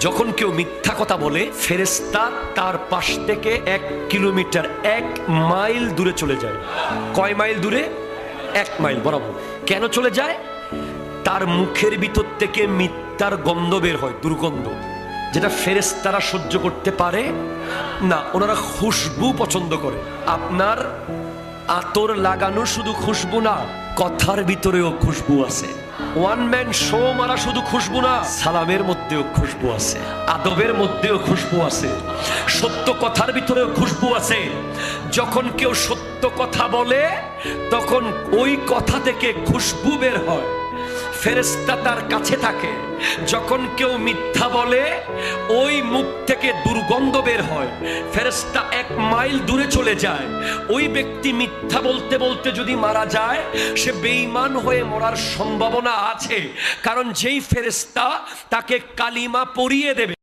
যখন কেউ মিথ্যা কথা বলে ফেরেস্তা তার পাশ থেকে এক কিলোমিটার, এক মাইল দূরে চলে যায়। কয় মাইল দূরে? এক মাইল, বরাবর। কেন চলে যায়? তার মুখের ভিতর থেকে মিথ্যার গন্ধ বের হয়, দুর্গন্ধ। যেটা ফেরেস্তারা সহ্য করতে পারে না, ওনারা খুশবু পছন্দ করে। আপনার আতর লাগানো শুধু খুশবু না, কথার ভিতরেও খুশবু আছে। ওয়ান ম্যান শো মারা শুধু খুশবু না, সালামের মধ্যেও খুশবু আছে, আদবের মধ্যেও খুশবু আছে, সত্য কথার ভিতরেও খুশবু আছে। যখন কেউ সত্য কথা বলে, তখন ওই কথা থেকে খুশবু বের হয়। ফেরেস্তা তার কাছে থাকে। যখন কেউ মিথ্যা বলে, ওই মুখ থেকে দুর্গন্ধ বের হয়। ফেরেস্তা এক মাইল দূরে চলে যায়। ওই ব্যক্তি মিথ্যা বলতে বলতে যদি মারা যায়, সে বেইমান হয়ে মরার সম্ভাবনা আছে। কারণ যেই ফেরেস্তা তাকে কালিমা পরিয়ে দেবে